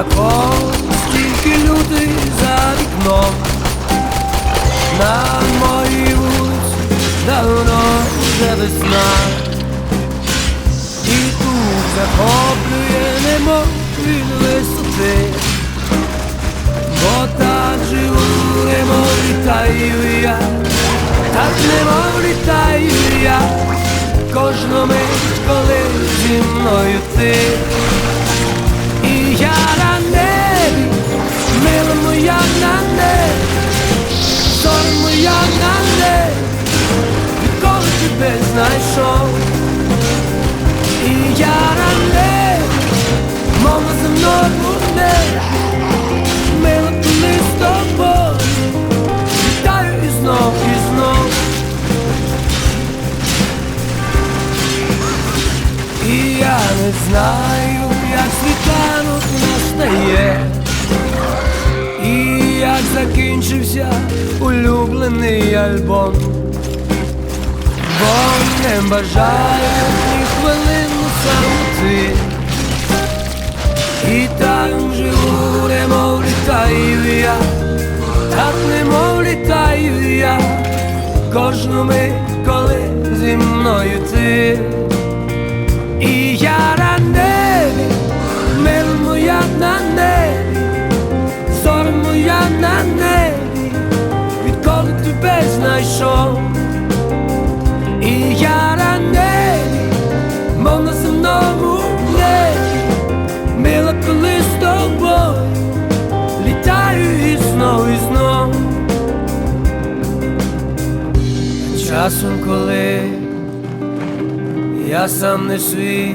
закон, стільки людей за вікном. На моїй вулиці давно вже весна. І тут захоплює немов від висоти. Бо так живу, немов літаю я, так немов літаю я, кожну мить, коли зі мною ти. Я на небі, мила моя на небі, сон моя на небі, відколи тебе. І я на небі, земному небі, мила коли літаю і знов, і знов. І я не знаю, як світанок настає, і як закінчився улюблений альбом, бо не бажаю ні хвилину самоти. І так живу, немов літаю я, так немов літаю я, кожну мить, коли зі мною ти. І я знайшов. І я на мов на земному небі, мила коли з тобою, літаю і знов, і знов. Часом коли я сам не свій,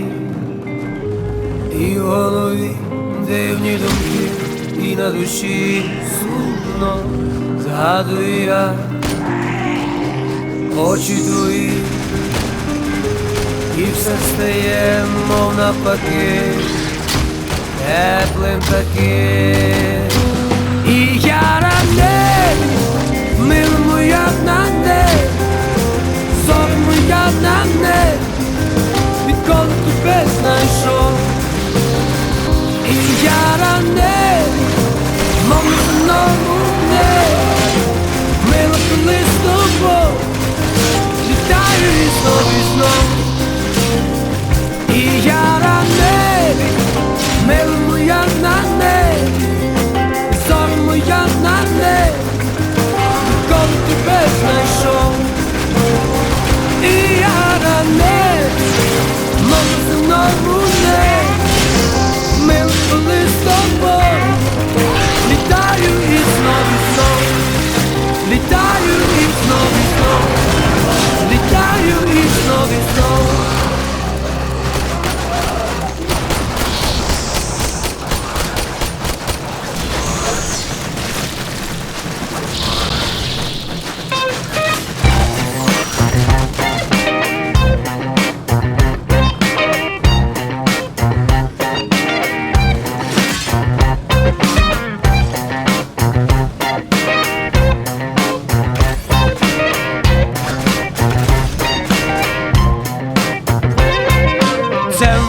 і в голові дивні думки, і на душі сумно згадую я очі твої, і все стає, мов навпаки, теплим таким. І я на небі, мила моя на небі, зоря моя на небі мама руне, ми коли з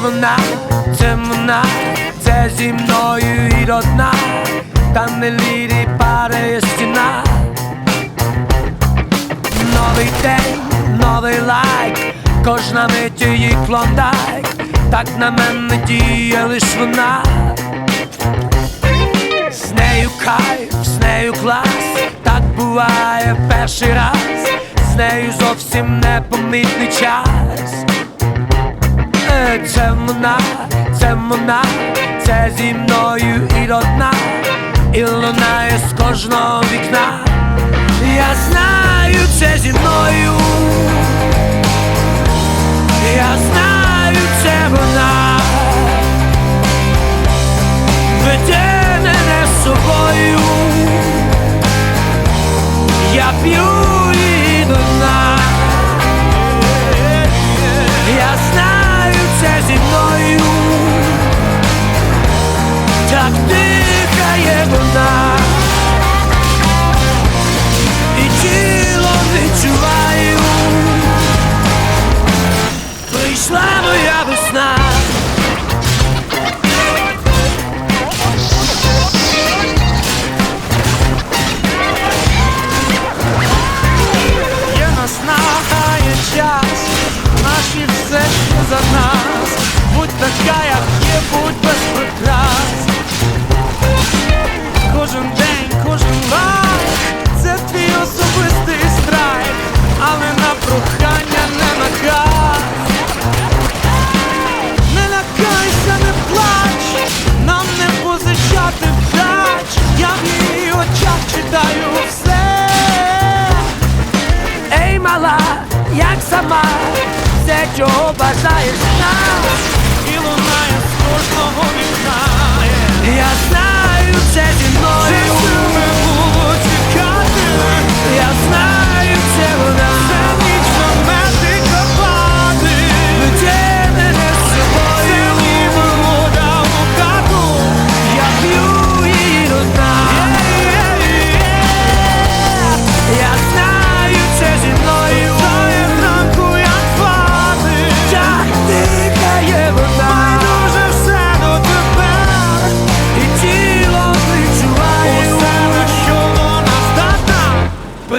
вона, це вона, це зі мною і до дна Там не лірі падає стіна Новий день, новий лайк, кожна мить її клондайк Так на мене діє лиш вона З нею кайф, з нею клас, так буває перший раз, з нею зовсім непомітний час. Це вона, це вона, це зі мною і до дна, і лунає з кожного вікна. Я знаю, це зі мною. Я знаю, це вона. Веде мене з собою. Я п'ю Прийшла моя весна. чого бажаєш нам І лунає з кожного вікна. Я знаю, це зі мною.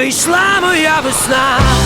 прийшла моя весна.